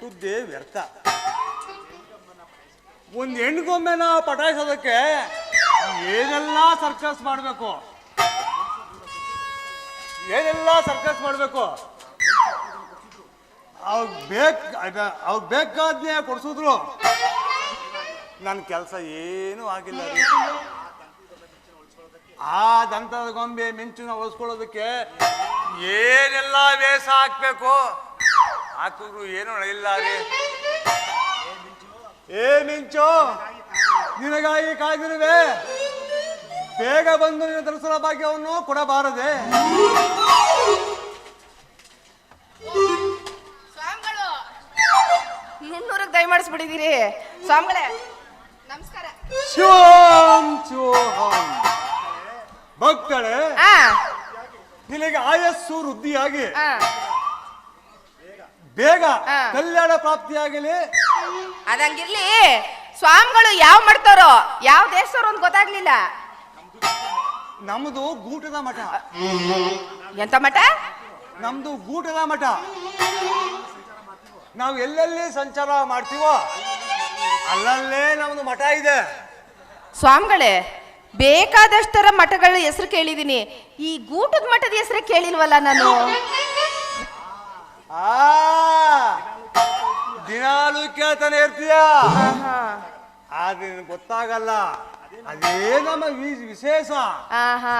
ಹುಟ್ಟುದ್ದೇ ವ್ಯರ್ಥ. ಒಂದ್ ಹೆಣ್ಗೊಮ್ಮೆನ ಪಟಾಯಿಸೋದಕ್ಕೆ ಏನೆಲ್ಲ ಸರ್ಕಸ್ ಮಾಡಬೇಕು? ಏನೆಲ್ಲ ಸರ್ಕಸ್ ಮಾಡಬೇಕು? ಅವ್ಗ್ ಬೇಕ ಅವ್ಗ್ ಬೇಕಾದ್ನೇ ಕೊಡ್ಸಿದ್ರು. ನನ್ನ ಕೆಲಸ ಏನೂ ಆಗಿಲ್ಲ ಆ ದಂತದ ಗೊಂಬೆ ಮಿಂಚುನ ಒಲಿಸ್ಕೊಳ್ಳೋದಕ್ಕೆ ಏನೆಲ್ಲ ವೇಷ ಹಾಕ್ಬೇಕು? ಹಾಕಿದ್ರು ಏನು ಇಲ್ಲ ರೀ ಏ ಮಿಂಚು ನಿನಗಾಗಿ ಕಾಯ್ದಿರುವೆ. ಬೇಗ ಬಂದು ನಿನ್ನ ದರ್ಶನ ಭಾಗ್ಯವನ್ನು ಕೊಡಬಾರದೆ. ಸ್ವಾಮಿಗಳು ದಯಮಾಡಿಸ್ಬಿಟ್ಟಿದ್ದೀರಿ ಸ್ವಾಮಿಗಳೇ ನಮಸ್ಕಾರ. ಶೋಂ ಚೋಹಂ ಭಕ್ತಳೆ ಆ. ನಿನಗೆ ಆಯಸ್ಸು ವೃದ್ಧಿಯಾಗಿ. ಆ. ಬೇಗ. ಕಲ್ಯಾಣ ಪ್ರಾಪ್ತಿಯಾಗಲಿ. ಅದಂಗಿರ್ಲಿ. ಸ್ವಾಮಿಗಳು ಯಾವ ಮಾಡ್ತಾರೋ ಯಾವ ದೇಶದವ್ರು ಅಂತ ಗೊತ್ತಾಗ್ಲಿಲ್ಲ. ನಮ್ದು ಗೂಟದ ಮಠ. ಎಂತ ಮಠ? ನಮ್ದು ಗೂಟದ ಮಠ. ನಾವು ಎಲ್ಲೆಲ್ಲಿ ಸಂಚಾರ ಮಾಡ್ತೀವೋ ಅಲ್ಲಲ್ಲೇ ನಮ್ದು ಮಠ ಇದೆ. ಸ್ವಾಮಿಗಳೇ ಬೇಕಾದಷ್ಟರ ಮಠಗಳ ಹೆಸರು ಕೇಳಿದೀನಿ ಈ ಗೂಟದ ಮಠದ ಹೆಸರು ಕೇಳಿಲ್ವಲ್ಲ ನಾನು? ಆ ದಿನಾಲು ಕೇಳ್ತಾನೆ ಇರ್ತೀಯ. ಆದ್ರೆ ಗೊತ್ತಾಗಲ್ಲ. ಅದೇ ನಮ್ಮ ವಿ- ವಿಶೇಷ. ಆಹಾ.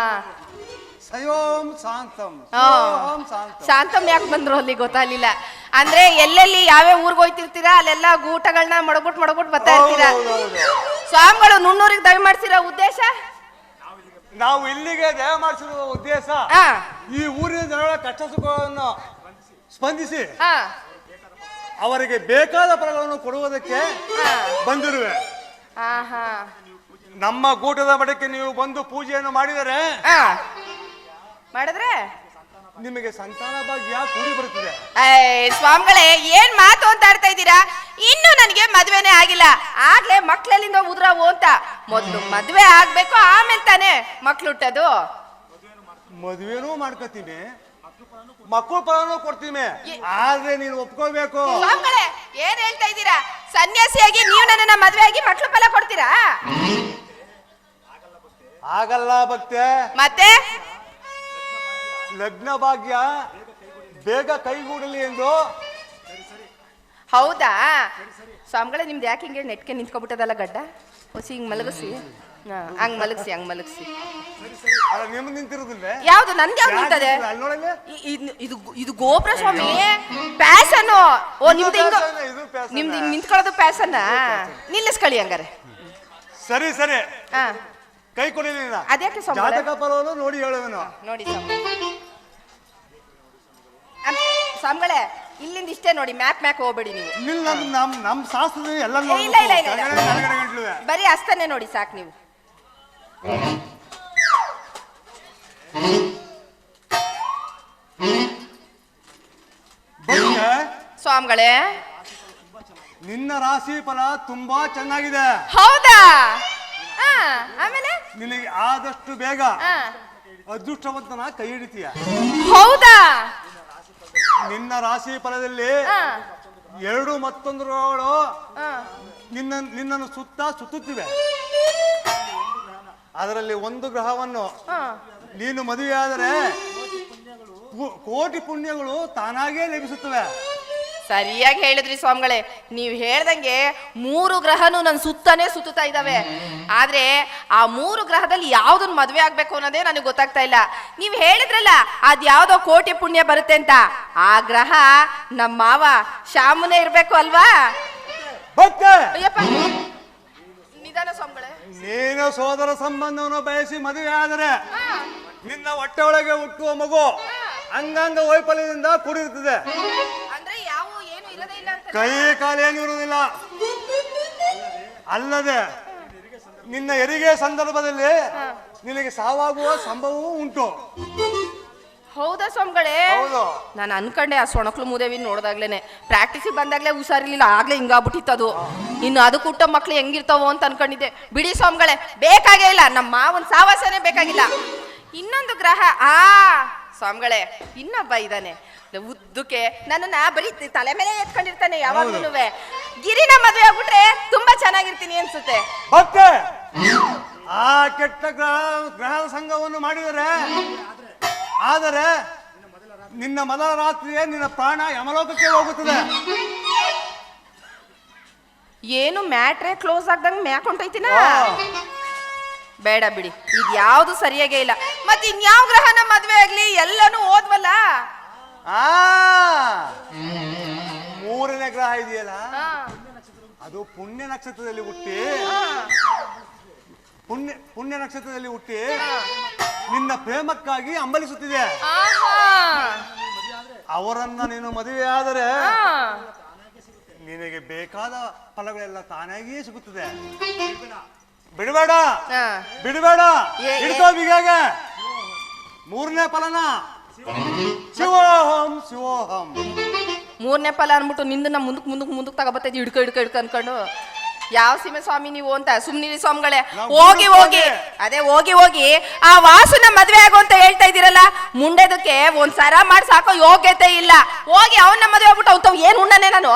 ಸಯೋಂ ಶಾಂತಂ ಆ. ಸಯೋಂ ಶಾಂತಂ. ಶಾಂತಮ್ ಯಾಕೆ ಬಂದ್ರು ಅಲ್ಲಿ ಗೊತ್ತಾಗ್ಲಿಲ್ಲ ಅಂದ್ರೆ ಎಲ್ಲೆಲ್ಲಿ ಯಾವ್ಯಾವ ಊರ್ಗ್ ಹೋಯ್ತಿರ್ತೀರಾ ಅಲ್ಲೆಲ್ಲ ಗೂಟಗಳನ್ನ ಮಡಗ್ಬಿಟ್ ಮಡಗ್ಬಿಟ್ ಬರ್ತಾ ಇರ್ತೀರಾ. ಸ್ವಾಮಿಗಳು ನುಣ್ಣೂರಿಗೆ ದಯ ಮಾಡ್ಸಿರೋ ಉದ್ದೇಶ? ನಾವು ಇಲ್ಲಿಗೆ ದಯ ಮಾಡಿಸಿರುವ ಉದ್ದೇಶ ಆ ಈ ಊರಿನ ಜನಗಳ ಕಷ್ಟ ಸುಖವನ್ನು ಸ್ಪಂದಿಸಿ. ಆ ಅವರಿಗೆ ಬೇಕಾದ ಫಲಗಳನ್ನು ಕೊಡುವುದಕ್ಕೆ. ಬಂದಿರುವೆ. ಆಹಾ. ನಮ್ಮ ಗೂಟದ ಮಠಕ್ಕೆ ನೀವು ಬಂದು ಪೂಜೆಯನ್ನು ಮಾಡಿದರೆ ಮಾಡಿದ್ರೆ? ನಿಮಗೆ ಸಂತಾನ ಭಾಗ್ಯ ಕೂಡಿ ಬರುತ್ತದೆ. ಸ್ವಾಮಿಗಳೇ ಏನ್ ಮಾತು ಅಂತ ಆಡ್ತಾ ಇದ್ದೀರಾ? ಇನ್ನು ನನಗೆ ಮದ್ವೆನೇ ಆಗಿಲ್ಲ. ಆಗ್ಲೇ ಮಕ್ಳಲ್ಲಿಂದ ಉದ್ರವು ಅಂತ. ಮೊದಲು ಮದ್ವೆ ಆಗ್ಬೇಕು ಆಮೇಲೆ ತಾನೇ ಮಕ್ಳು ಹುಟ್ಟೋದು. ಮದುವೆನೂ ಮಾಡ್ಕೋತೀನಿ. ಮಕ್ಕಳು ಫಲನೂ ಕೊಡ್ತೀನಿ. ಆದ್ರೆ ನೀನು ಒಪ್ಕೋಬೇಕು ಸ್ವಾಮಿಗಳೇ ಏನ್ ಹೇಳ್ತಾ ಇದ್ದೀರಾ? ಸನ್ಯಾಸಿಯಾಗಿ ನೀವು ನನ್ನನ್ನ ಮದ್ವೆ ಆಗಿ ಮಕ್ಕಳು ಫಲ ಕೊಡ್ತೀರಾ? ಆಗಲ್ಲ ಭಕ್ತೆ. ಮತ್ತೆ? ಲಗ್ನ ಭಾಗ್ಯ ಬೇಗ ಕೈಗೂಡಲಿ ಎಂದು. ಹೌದಾ? ಸ್ವಾಮಿಗಳೇ ನಿಮ್ದು ಯಾಕೆ ಹಿಂಗೆ ನೆಟ್ಕೆ ನಿಂತ್ಕೊಬಿಟ್ಟದಲ್ಲ ಗಡ್ಡ? ಹೊಸಿ ಹಿಂಗ್ ಮಲಗಿಸಿ. ಹಂಗ್ ಮಲಗಿಸಿ ಹಂಗ್ ಮಲಗಿಸಿ. ನಿಂತಿರೋದಿಲ್ಲ ಯಾವ್ದು? ನನ್ಗೆ ಯಾವ್ದು ನಿಂತದೆ? ಅಲ್ಲಿ ನೋಡಲ್ಲಿ ಇ- ಇದ್- ಇದು ಇದು ಗೋಪುರ ಸ್ವಾಮಿ. ಪ್ಯಾಸನ್ ಓ ನಿಮ್ದು ಹಿಂಗ ಇದು. ನಿಮ್ದು ಹಿಂಗ್ ನಿಂತ್ಕೊಳ್ಳೋದು ಪ್ಯಾಸನ್ ನಿಲ್ಲಿಸ್ಕೊಳ್ಳಿ ಹಂಗಾರೆ. ಸರಿ ಸರಿ. ಹಾ. ಕೈ ಕೊಡಿ ನೀನ. ಅದ್ಯಾಕೆ ಸ್ವಾಮಿ? ಜಾತಕ ಫಲವನ್ನು ನೋಡಿ ಹೇಳುವನು. ನೋಡಿ ಸ್ವಾಮಿ. ಅಮ್, ಸ್ವಾಮಿಗಳೇ ಇಲ್ಲಿಂದ ಇಷ್ಟೇ ನೋಡಿ ಮ್ಯಾಪ್ ಮ್ಯಾಕ್ ಹೋಗ್ಬೇಡಿ ನೀವು. ನಿಲ್ ನಮ್ ನಮ್ ನಮ್ ಶಾಸ್ತ್ರದಲ್ಲಿ ಎಲ್ಲ ಏ, ಇಲ್ಲ, ಇಲ್ಲ, ಇಲ್ಲ, ಇಲ್ಲ. ಬರೀ ಅಸ್ತನೇ ನೋಡಿ ಸಾಕು ನೀವು. ಸ್ವಾಮಿಗಳೇ. ನಿನ್ನ ರಾಶಿ ಫಲ ತುಂಬಾ ಚೆನ್ನಾಗಿದೆ. ಹೌದಾ? ಆಮೇಲೆ? ನಿನಗೆ ಆದಷ್ಟು ಬೇಗ ಅದೃಷ್ಟವಂತನ ಕೈ ಹಿಡಿತೀಯ. ಹೌದಾ? ನಿನ್ನ ರಾಶಿ ಫಲದಲ್ಲಿ ಎರಡು ಮತ್ತೊಂದು ಹಾ. ನಿನ್ನ ನಿನ್ನನ್ನು ಸುತ್ತ ಸುತ್ತುತ್ತಿವೆ. ಅದರಲ್ಲಿ ಒಂದು ಗ್ರಹವನ್ನು ನೀನು ಮದುವೆ ಆದರೆ ಕೋಟಿ ಪುಣ್ಯಗಳು ತಾನಾಗೇ ಲಭಿಸುತ್ತವೆ. ಸರಿಯಾಗಿ ಹೇಳಿದ್ರಿ ಸ್ವಾಮಿಗಳೇ. ನೀವು ಹೇಳ್ದಂಗೆ ಮೂರು ಗ್ರಹನು ನನ್ನ ಸುತ್ತನೇ ಸುತ್ತುತ್ತಾ ಇದ್ದಾವೆ. ಆದ್ರೆ ಆ ಮೂರು ಗ್ರಹದಲ್ಲಿ ಯಾವ್ದನ್ ಮದ್ವೆ ಆಗ್ಬೇಕು ಅನ್ನೋದೇ ನನಗೆ ಗೊತ್ತಾಗ್ತಾ ಇಲ್ಲ. ನೀವು ಹೇಳಿದ್ರಲ್ಲ ಅದ್ ಯಾವ್ದೋ ಕೋಟಿ ಪುಣ್ಯ ಬರುತ್ತೆ ಅಂತ. ಆ ಗ್ರಹ ನಮ್ಮ ಮಾವ ಶಾಮುನೇ ಇರ್ಬೇಕು ಅಲ್ವಾ? ಅಯ್ಯಪ್ಪ. ಸ್ವಾಮಿಗಳೇ ನೀನು ಸೋದರ ಸಂಬಂಧವನ್ನು ಬಯಸಿ ಮದುವೆ ಆದರೆ ನಿನ್ನ ಹೊಟ್ಟೆ ಒಳಗೆ ಹುಟ್ಟುವ ಮಗು ಅಂಗಾಂಗ ವೈಫಲ್ಯದಿಂದ ಕೂಡಿರುತ್ತದೆ. ಅಂದ್ರೆ ಯಾವ ಏನು ಇರೋದೇ ಇಲ್ಲ ಅಂತ ಕೈ ಕಾಲು ಏನು ಇರುವುದಿಲ್ಲ. ಅಲ್ಲದೆ ನಿನ್ನ ಹೆರಿಗೆ ಸಂದರ್ಭದಲ್ಲಿ ನಿನಗೆ ಸಾವಾಗುವ ಸಂಭವವೂ ಉಂಟು. ಹೌದಾ ಸ್ವಾಮಿಗಳೇ? ಹೌದು. ನಾನು ಅನ್ಕೊಂಡೆ ಆ ಸೊಣಕ್ಲು ಮೂದೇವಿ ನೋಡ್ದಾಗ್ಲೇನೆ. ಪ್ರಾಕ್ಟೀಸಿಗೆ ಬಂದಾಗ್ಲೇ ಹುಷಾರಿರ್ಲಿಲ್ಲ ಆಗ್ಲೇ ಹಿಂಗಾಗ್ಬಿಟ್ಟಿತ್ತು ಅದು ಇನ್ನು ಅದು ಕುಟ್ಟ ಮಕ್ಳು ಹೆಂಗಿರ್ತಾವೋ ಅಂತ ಅನ್ಕೊಂಡಿದ್ದೆ. ಬಿಡಿ ಸ್ವಾಮಿಗಳೇ ಬೇಕಾಗೇ ಇಲ್ಲ. ನಮ್ಮ ಮಾವನ್ ಸಾವಾಸನೆ ಬೇಕಾಗಿಲ್ಲ. ಇನ್ನೊಂದು ಗ್ರಹ ಆ ಸ್ವಾಮಿಗಳೇ ಇನ್ನೊಬ್ಬ ಇದ್ದಾನೆ. ಉದ್ದಕ್ಕೆ ನನ್ನನ್ನ ಬರೀ ತಲೆ ಮೇಲೆ ಎತ್ಕೊಂಡಿರ್ತಾನೆ ಯಾವಾಗ್ಲೂ ಗಿರಿನ ಮದುವೆ ಆಗ್ಬಿಟ್ರೆ ತುಂಬಾ ಚೆನ್ನಾಗಿರ್ತೀನಿ ಅನ್ಸುತ್ತೆ. ಆ ಕೆಟ್ಟ ಗ್ರಹ ಗ್ರಹ ಸಂಘವನ್ನು ಮಾಡಿದರೆ ಆದರೆ ನಿನ್ನ ಮೊದಲ ರಾತ್ರಿಯೇ ನಿನ್ನ ಪ್ರಾಣ ಯಮಲೋಕಕ್ಕೆ ಹೋಗುತ್ತದೆ. ಏನು ಮ್ಯಾಟ್ರೇ ಕ್ಲೋಸ್ ಆಗ್ದಂಗ್ ಮ್ಯಾಕ್ ಹೊಂಟೈತಿನ. ಬೇಡ ಬಿಡಿ ಇದು ಯಾವುದು ಸರಿಯಾಗೇ ಇಲ್ಲ. ಮತ್ತೆ ಇನ್ಯಾವ ಗ್ರಹನ ಮದ್ವೆ ಆಗ್ಲಿ ಎಲ್ಲಾನು ಓದ್ವಲ್ಲ ಆ ಮೂರನೇ ಗ್ರಹ ಇದೆಯಲ್ಲ? ಅದು ಪುಣ್ಯ ನಕ್ಷತ್ರದಲ್ಲಿ ಹುಟ್ಟಿ. ಪುಣ್ಯ ಪುಣ್ಯ ನಕ್ಷತ್ರದಲ್ಲಿ ಹುಟ್ಟಿ. ನಿನ್ನ ಪ್ರೇಮಕ್ಕಾಗಿ ಅಂಬಲಿಸುತ್ತಿದೆ. ಅವರನ್ನ ನೀನು ಮದುವೆ ಆದರೆ ನಿನಗೆ ಬೇಕಾದ ಫಲಗಳೆಲ್ಲ ತಾನಾಗಿಯೇ ಸಿಗುತ್ತದೆ. ಬಿಡಬೇಡ. ಬಿಡಬೇಡ. ಹಿಡ್ಕೋ ಬಿಗಾಗೆ ಮೂರನೇ ಫಲನ. ಶಿವೋಹಂ ಶಿವೋಹಂ. ಮೂರನೇ ಫಲ ಅನ್ಬಿಟ್ಟು ನಿಂದ ಮುಂದಕ್ ಮುಂದಕ್ ಮುಂದಕ್ ತಗೋಬತ್ತೈತಿ ಹಿಡ್ಕೊ ಹಿಡ್ಕ ಹಿಡ್ಕ ಅನ್ಕೊಂಡು. ಯಾವ ಸೀಮೆ ಸ್ವಾಮಿ ನೀವು ಅಂತ ಸುಮ್ನಿರಿ ಸ್ವಾಮಿಗಳೇ. ಹೋಗಿ ಹೋಗಿ. ಅದೇ ಹೋಗಿ ಹೋಗಿ. ಆ ವಾಸುನ ಮದ್ವೆ ಆಗು ಅಂತ ಹೇಳ್ತಾ ಇದೀರಲ್ಲ ಮುಂಡೆದಕ್ಕೆ ಒಂದ್ ಸರ ಮಾಡಿ ಸಾಕೋ ಯೋಗ್ಯತೆ ಇಲ್ಲ. ಹೋಗಿ ಅವನ ಮದ್ವೆ ಆಗ್ಬಿಟ್ಟು ಅವ್ತಾವ್ ಏನ್ ಉಣ್ಣನೆ ನಾನು?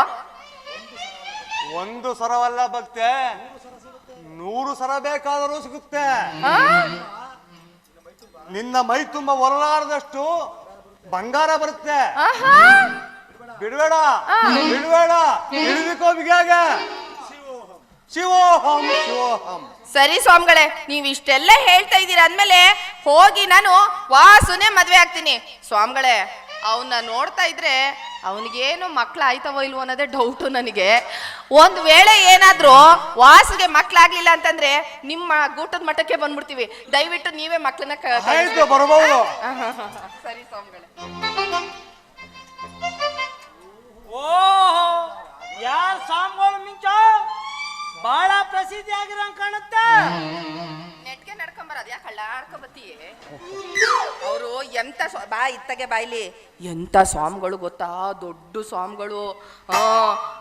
ಒಂದು ಸರವಲ್ಲ ಭಕ್ತೆ. ನೂರು ಸರ ಬೇಕಾದರೂ ಸಿಗುತ್ತೆ? ನಿನ್ನ ಮೈ ತುಂಬಾ ಒರಲಾರದಷ್ಟು ಬಂಗಾರ ಬರುತ್ತೆ. ಬಿಡಬೇಡ ಬಿಡಬೇಡ ಬಿಗಾಗೆ ಶಿವೋಹಂ ಶಿವೋಹಂ. ಸರಿ ಸ್ವಾಮಿಗಳೇ ನೀವು ಇಷ್ಟೆಲ್ಲ ಹೇಳ್ತಾ ಇದ್ದೀರ ಅಂದ್ಮೇಲೆ ಹೋಗಿ ನಾನು ವಾಸುನೆ ಮದ್ವೆ ಆಗ್ತೀನಿ. ಸ್ವಾಮಿಗಳೇ ಅವನ್ನ ನೋಡ್ತಾ ಇದ್ರೆ ಅವನಿಗೇನು ಮಕ್ಳು ಆಯ್ತವೋ ಇಲ್ವೋ ಅನ್ನೋದೇ ಡೌಟು ನನಗೆ. ಒಂದು ವೇಳೆ ಏನಾದರೂ ವಾಸುಗೆ ಮಕ್ಳಾಗ್ಲಿಲ್ಲ ಅಂತಂದ್ರೆ ನಿಮ್ಮ ಗೂಟದ ಮಟ್ಟಕ್ಕೆ ಬಂದ್ಬಿಡ್ತೀವಿ. ದಯವಿಟ್ಟು ನೀವೇ ಬರಬಹುದು. ಸರಿ ಸ್ವಾಮಿಗಳೇ. ಓಹೋ ಯಾರ್ ಸ್ವಾಮಿಗಳು ಪ್ರಸಿದ್ಧಿ ಆಗಿರಂಗ್ ಕಾಣುತ್ತೆ. ನೆಟ್ಗೆ ನಡ್ಕೊಂಬರೋದು ಯಾಕೆ ಹಳ್ಳಾಡ್ಕೊಬತ್ತೀಯೇ ಅವರು ಎಂತ ಸ್ವ- ಬಾ ಇತ್ತಗೆ ಬಾಯ್ಲಿ ಎಂತ ಸ್ವಾಮಿಗಳು ಗೊತ್ತಾ? ದೊಡ್ಡ ಸ್ವಾಮಿಗಳು.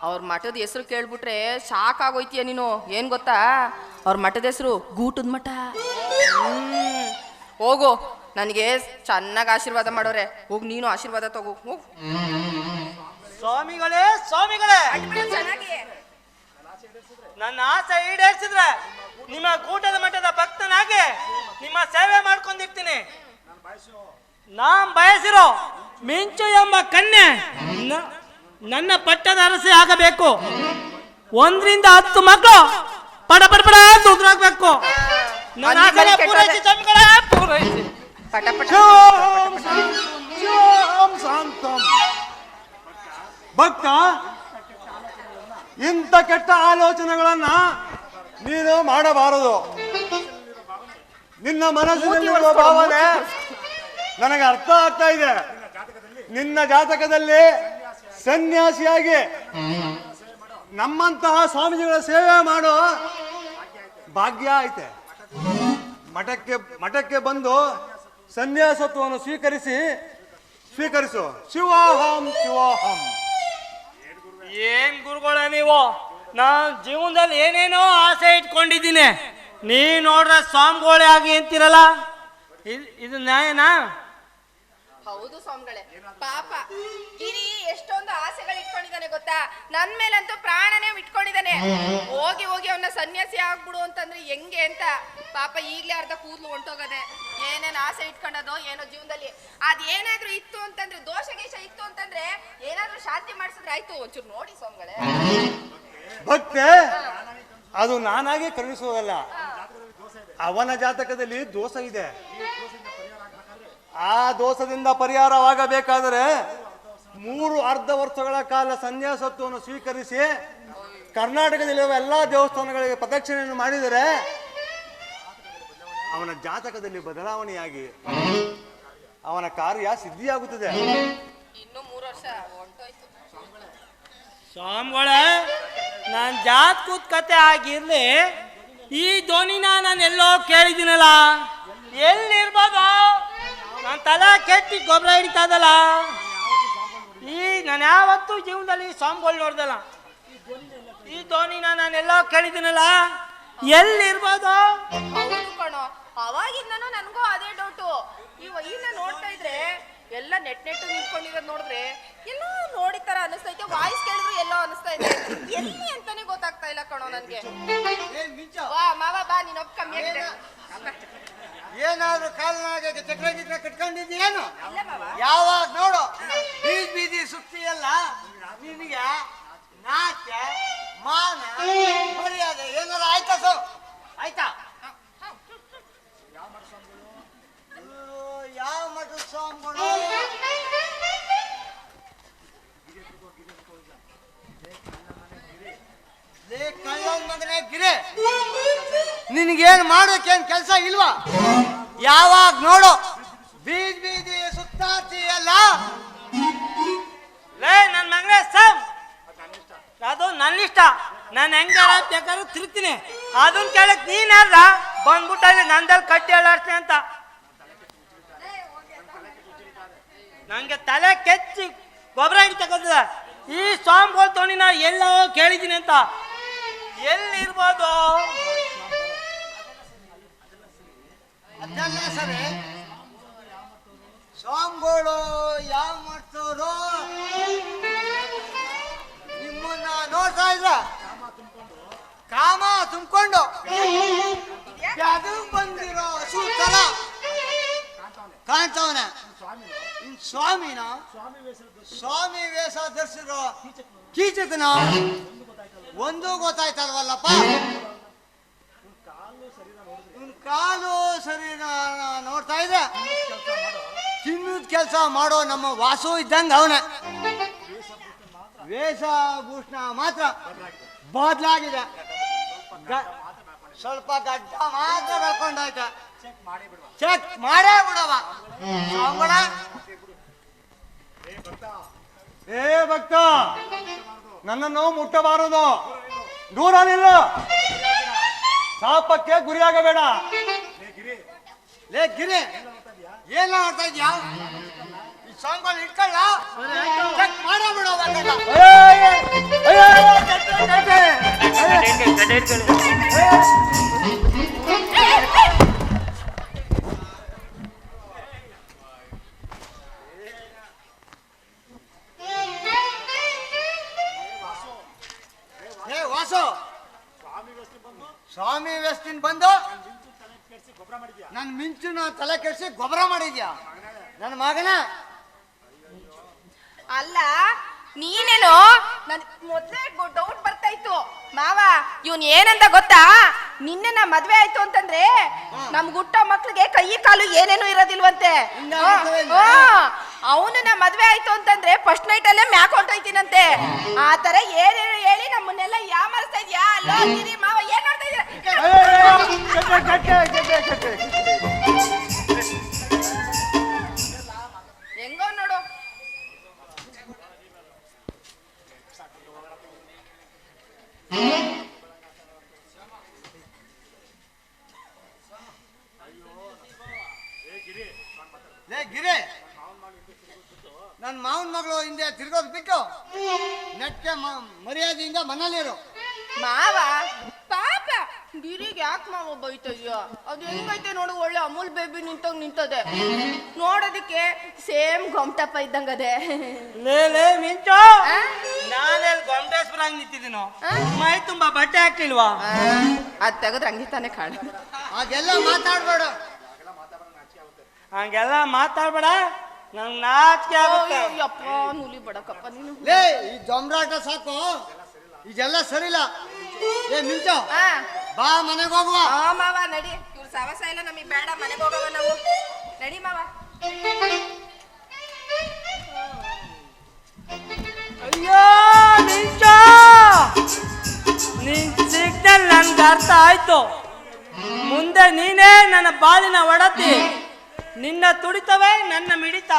ಅವ್ರ ಮಠದ ಹೆಸರು ಕೇಳ್ಬಿಟ್ರೆ ಸಾಕಾಗೋಯ್ತೀಯ ನೀನು. ಏನ್ ಗೊತ್ತಾ? ಅವ್ರ ಮಠದ ಹೆಸರು ಗೂಟದ ಮಠ. ಹ್ಮ್. ಹೋಗು. ನನಗೆ ಚೆನ್ನಾಗಿ ಆಶೀರ್ವಾದ ಮಾಡೋರೆ. ಹೋಗಿ ನೀನು ಆಶೀರ್ವಾದ ತಗೋ. ಹೋಗು. ಸ್ವಾಮಿಗಳೇ ಸ್ವಾಮಿಗಳೇ. ಚೆನ್ನಾಗಿ. ನನ್ನ ಆಸೆ ಈಡೇರಿಸಿದ್ರೆ ನಿಮ್ಮ ಕೂಟದ ಮಠದ ಭಕ್ತನಾಗಿ ನಿಮ್ಮ ಸೇವೆ ಮಾಡ್ಕೊಂಡಿರ್ತೀನಿ. ನಾನ್ ಬಯಸಿರೋ ಮಿಂಚು ಎಂಬ ಕನ್ಯೆ ನನ್ನ ಪಟ್ಟದ ಅರಸೆ ಆಗಬೇಕು. ಒಂದರಿಂದ ಹತ್ತು ಮಕ್ಕಳು ಪಡ ಪಡ ಪಡ ದುಡ್ರಾಗ್ಬೇಕು ನನ್ನ ಆಸೆ. ಪೂರೈಸಿ ಸ್ವಾಮಿಗಳೇ ಪೂರೈಸಿ. ಪಟ ಶಾಂತಂ. ಭಕ್ತ ಇಂಥ ಕೆಟ್ಟ ಆಲೋಚನೆಗಳನ್ನ ನೀನು ಮಾಡಬಾರದು. ನಿನ್ನ ಮನಸ್ಸಿನಲ್ಲಿರುವ ಭಾವನೆ ನನಗೆ ಅರ್ಥ ಆಗ್ತಾ ಇದೆ. ನಿನ್ನ ಜಾತಕದಲ್ಲಿ ಸನ್ಯಾಸಿಯಾಗಿ ನಮ್ಮಂತಹ ಸ್ವಾಮೀಜಿಗಳ ಸೇವೆ ಮಾಡೋ ಭಾಗ್ಯ ಐತೆ. ಮಠಕ್ಕೆ ಮಠಕ್ಕೆ ಬಂದು ಸನ್ಯಾಸತ್ವವನ್ನು ಸ್ವೀಕರಿಸಿ ಸ್ವೀಕರಿಸು. ಶಿವಾಹಂ ಶಿವೋಹಂ. ಏನ್ ಗುರುಗಳ ನೀವು? ನಾನು ಜೀವನದಲ್ಲಿ ಏನೇನೋ ಆಸೆ ಇಟ್ಕೊಂಡಿದ್ದೀನಿ. ನೀ ನೋಡ್ರೆ ಸ್ವಾಮಿಗಳೇ ಆಗಿ ಅಂತಿರಲ್ಲ? ಇದ್- ಇದು ನ್ಯಾಯನಾ? ಹೌದು ಸ್ವಾಮಿಗಳೇ. ಪಾಪ. ಗಿರಿ ಎಷ್ಟೊಂದು ಆಸೆಗಳು ಇಟ್ಕೊಂಡಿದ್ದಾನೆ ಗೊತ್ತಾ? ನನ್ ಮೇಲಂತೂ ಪ್ರಾಣನೇ ಇಟ್ಕೊಂಡಿದ್ದಾನೆ. ಹೋಗಿ ಹೋಗಿ ಅವನ್ನ ಸನ್ಯಾಸಿ ಆಗ್ಬಿಡು ಅಂತಂದ್ರೆ ಹೆಂಗೆ ಅಂತ ಪಾಪ ಈಗ್ಲೇ ಅರ್ಧ ಕೂದ್ಲು ಹೊಂಟೋಗದೆ. ಏನೇನು ಆಸೆ ಇಟ್ಕೊಂಡದೋ ಏನೋ ಜೀವನದಲ್ಲಿ. ಅದ್ ಏನಾದ್ರೂ ಇತ್ತು ಅಂತಂದ್ರೆ ದೋಷ ಗೀಷ ಇತ್ತು ಅಂತಂದ್ರೆ ಏನಾದ್ರೂ ಶಾಂತಿ ಮಾಡಿಸಿದ್ರೆ ಆಯ್ತು. ಒಂಚೂರು ನೋಡಿ ಸ್ವಾಮಿಗಳೇ. ಭಕ್ತೆ ಅದು ನಾನಾಗಿ ಕರುಣಿಸುವುದಲ್ಲ. ಅವನ ಜಾತಕದಲ್ಲಿ ದೋಷ ಇದೆ ಆ ದೋಷದಿಂದ ಪರಿಹಾರವಾಗಬೇಕಾದರೆ ಮೂರು ಅರ್ಧ ವರ್ಷಗಳ ಕಾಲ ಸನ್ಯಾಸತ್ವವನ್ನು ಸ್ವೀಕರಿಸಿ ಕರ್ನಾಟಕದಲ್ಲಿರುವ ಎಲ್ಲ ದೇವಸ್ಥಾನಗಳಿಗೆ ಪ್ರದಕ್ಷಿಣೆಯನ್ನು ಮಾಡಿದರೆ ಅವನ ಜಾತಕದಲ್ಲಿ ಬದಲಾವಣೆಯಾಗಿ ಅವನ ಕಾರ್ಯ ಸಿದ್ಧಿಯಾಗುತ್ತದೆ. ಸ್ವಾಮಿಗಳ ನಾನು ಜಾತ್ ಕೂತ್ ಸ್ವಾಮಿಗಳೇ ನಾನು ಜಾತ್ಕೂತ್ ಕತೆ ಆಗಿರ್ಲಿ ಈ ಧ್ವನಿನ ನಾನು ಎಲ್ಲೋ ಕೇಳಿದ್ದೀನಲ್ಲ ಎಲ್ಲಿರ್ಬೋದು? ನನ್ನ ತಲೆ ಕೆಟ್ಟಿ ಗೊಬ್ಬರ ಹಿಡಿತಾ ಇದಲ್ಲ ಈ ನಾನು ಯಾವತ್ತೂ ಜೀವನದಲ್ಲಿ ಸಾಂಗ್ಗಳು ನೋಡ್ದಲ್ಲ. ಈ ಧೋನಿನ ನಾನೆಲ್ಲೋ ಕೇಳಿದ್ದೀನಲ್ಲ. ಎಲ್ಲಿರ್ಬೋದು? ಹೌದು ಕಣೋ. ಅವಾಗಿಂದನೂ ನನಗೂ ಅದೇ ಡೌಟು. ಈ ವೈನ ನೋಡ್ತಾ ಇದ್ರೆ ಎಲ್ಲ ನೆಟ್ ನೆಟ್ ನಿಂತ್ಕೊಂಡಿರೋದ್ ನೋಡಿದ್ರೆ ಎಲ್ಲೋ ನೋಡಿದ ತರ ಅನಿಸ್ತೈತೆ. ವಾಯ್ಸ್ ಕೇಳಿದ್ರು ಎಲ್ಲೋ ಅನಿಸ್ತಾ ಇದೆ ಎಲ್ಲಿ ಅಂತಾನೆ ಗೊತ್ತಾಗ್ತಾ ಇಲ್ಲ ಕಣೋ ನನಗೆ. ವಾ ಮಾವ ಬಾ ನೀನ್ ಒಪ್ಕಮ್ಮಿ ಆಗಿದೆ ಏನಾದ್ರೂ ಕಾಲನಾಗ ಚಕ್ರ ಗಿಕ್ರ ಮಾವ ಯಾವಾಗ ನೋಡು. ಬೀದಿ ಬೀದಿ ಸುತ್ತಿಯಲ್ಲ. ನಿನಗೆ ನಾಟ್ಯ ಮಾನ ಮರ್ಯಾದೆ ಏನಾದ್ರು ಆಯ್ತಾ ಸೊ ಆಯ್ತಾ? ಯಾವ ಮಠ ಸ್ವಾಮಿಗಳು ಲೇ ಕಳ್ಳನ್ ಮಗನೇ, ಗಿರೆ. ನಿನಗೇನು ಕೆಲಸ ಇಲ್ವಾ? ಯಾವಾಗ ನೋಡು. ಬೀದಿ ಬೀದಿ ಸುತ್ತಾತಿಯಲ್ಲ ಲೇ ನನ್ನ ಮಗನೇ, ಸಮ್. ಅದು ನನ್ನ ಇಷ್ಟ ನಾನು ಹೆಂಗಾರ ಬೇಕಾದ್ರೂ ತಿರ್ತೀನಿ ಅದನ್ನ ಕೇಳಕ್ ನೀನ್ ಯಾರ ಬಂದ್ಬಿಟ್ಟ ನಂದಲ್ಲಿ ಕಟ್ಟಿ ಅಲ್ಲಾಡ್ತೀನಿ ಅಂತ. ನಂಗೆ ತಲೆ ಕೆಚ್ಚಿ ಗೊಬ್ಬರ ಹಿಡಿತಕ್ಕಂಥದ ಈ ಸ್ವಾಮಿಗಳು ತೋಣಿ ನಾ ಎಲ್ಲೋ ಕೇಳಿದ್ದೀನಿ ಅಂತ. ಎಲ್ಲಿರ್ಬೋದು? ಅದಲ್ಲ ಸರಿ. ಸ್ವಾಮಿಗಳು ಯಾವ ಮಾಡ್ತವ್ರು ನಿಮ್ಮನ್ನ ನೋಡ್ತಾ ಇದ್ರ? ಕಾಮ ತುಂಬಿಕೊಂಡು. ಅದು ಬಂದಿರೋ ಹಸು ತರ ಕಾಣ್ತವನೆ ಸ್ವಾಮಿನ? ಸ್ವಾಮಿ ವೇಷ ಧರಿಸಿರೋ ಕೀಚಕನ? ಒಂದು ಗೊತ್ತಾಯ್ತಲ್ವಲ್ಲಪ್ಪ? ಇವ್ನ್ ಕಾಲು ಸರಿ ನೋಡ್ತಾ ಇದ್ರೆ ತಿನ್ನದ ಕೆಲಸ ಮಾಡೋ ನಮ್ಮ ವಾಸು ಇದ್ದಂಗ ಅವನ. ವೇಷಭೂಷಣ ಮಾತ್ರ. ಬದಲಾಗಿದೆ. ಸ್ವಲ್ಪ ಗಡ್ಡ ಮಾತ್ರ ಬೆಳ್ಕೊಂಡಾಯ್ತ. ಚೆಕ್ ಮಾಡೇ ಬಿಡವ. ಏ ಭಕ್ತ. ನನ್ನನ್ನು ಮುಟ್ಟಬಾರದು ದೂರ ನಿಲ್ಲ ಶಾಪಕ್ಕೆ ಗುರಿಯಾಗಬೇಡ ಲೇ ಗಿರಿ ಏನ್ ಮಾಡ್ತಾ ಇದ್ಯಾ ಈ ಸ್ವಾಮಿಗಳು ಇಟ್ಕೊಳ್ಳ ಚೆಕ್ ವೆಸ್ಟಿನ್ ಬಂದು ನನ್ ಮಿಂಚು ತಲೆ ಕೆಡಿಸಿ ಗೊಬ್ಬರ ಮಾಡಿದ್ಯಾ? ನನ್ನ ಮಗನ? ಅಲ್ಲ ನೀನೇನು? ನನ್ ಮೊದ್ಲೇ ಡೌಟ್ ಬರ್ತಾ ಇತ್ತು. ಮಾವ ಇವನ್ ಏನಂತ ಗೊತ್ತಾ? ನಿನ್ನೆ ನಾ ಮದ್ವೆ ಆಯ್ತು ಅಂತಂದ್ರೆ ನಮ್ ಹುಟ್ಟೋ ಮಕ್ಳಿಗೆ ಕೈ ಕಾಲು ಏನೇನು ಇರೋದಿಲ್ವಂತೆ. ಅವನು ನಾ ಮದ್ವೆ ಆಯ್ತು ಅಂತಂದ್ರೆ ಫಸ್ಟ್ ನೈಟ್ ಅಲ್ಲೇ ಮ್ಯಾಕ್ ಹೊಂಟೋಯ್ತೀನಂತೆ ಆ ತರ ಏನೇನು ಹೇಳಿ ನಮ್ಮನ್ನೆಲ್ಲ ಯಾಮರ್ಸ್ತಾ ಇದ್ಯಾ? ಅಲ್ಲೋ ಮಾವ ಏನ್ ಮಾಡ್ತಾ ಯಾಕೆ ಮಾವ ಬೈತಾ ಇದೆಯಾ ಅದು ಹೆಂಗೈತೆ ನೋಡು ಒಳ್ಳೆ ಅಮೂಲ್ ಬೇಬಿ ನಿಂತಂಗ್ ನಿಂತದೆ. ನೋಡೋದಕ್ಕೆ ಸೇಮ್ ಗೊಮ್ಟಪ್ಪ ಇದ್ದಂಗದೆ. ಲೇ ಮಿಂಚು! ಆ? ನಾನೆಲ್ಲಿ ಗೊಮ್ಮಟೇಶ್ವರಂಗ್ ನಿಂತಿದ್ದೀನೋ? ಮೈ ತುಂಬಾ ಬಟ್ಟೆ ಹಾಕ್ಲಿಲ್ವಾ? ಅದ್ ತೆಗೆದ್ರೆ ಹಂಗೆ ತಾನೇ ಕಾಣ. ಅದೆಲ್ಲ ಮಾತಾಡ್ಬೇಡ. ಹಂಗೆಲ್ಲ ಮಾತಾಡ್ಬೇಡ. ನಂಗೆ ನಾಚಿಕೆ ಆಗುತ್ತೆ. ಯಪ್ಪ ನುಲಿ ಬಡಕಪ್ಪ ನೀನು. ಲೇ ಈ ಜೊಂಬ್ರಾಟ ಸಾಕು. ಇದೆಲ್ಲ ಸರಿಲ್ಲ ಏ ಮಿಂಚು. ಆ? ಬಾ ಮನೆಗೆ ಹೋಗುವ. ಆ ಮಾವ ನಡಿ. ಇವ್ರ ಸವಸ ಇಲ್ಲ ನಮಗೆ ಬೇಡ. ಮನೆಗೆ ಹೋಗವ ನಾವು. ನಡಿ ಮಾವ. ಅಯ್ಯೋ ನಿಂಚ ನಿನ್ ಸಿಗ್ನಲ್ ನನ್ಗೆ ಅರ್ಥ ಆಯ್ತು. ಮುಂದೆ ನೀನೇ ನನ್ನ ಬಾಳಿನ ಒಡತಿ. ನಿನ್ನ ತುಡಿತವೇ ನನ್ನ ಮಿಡಿತ.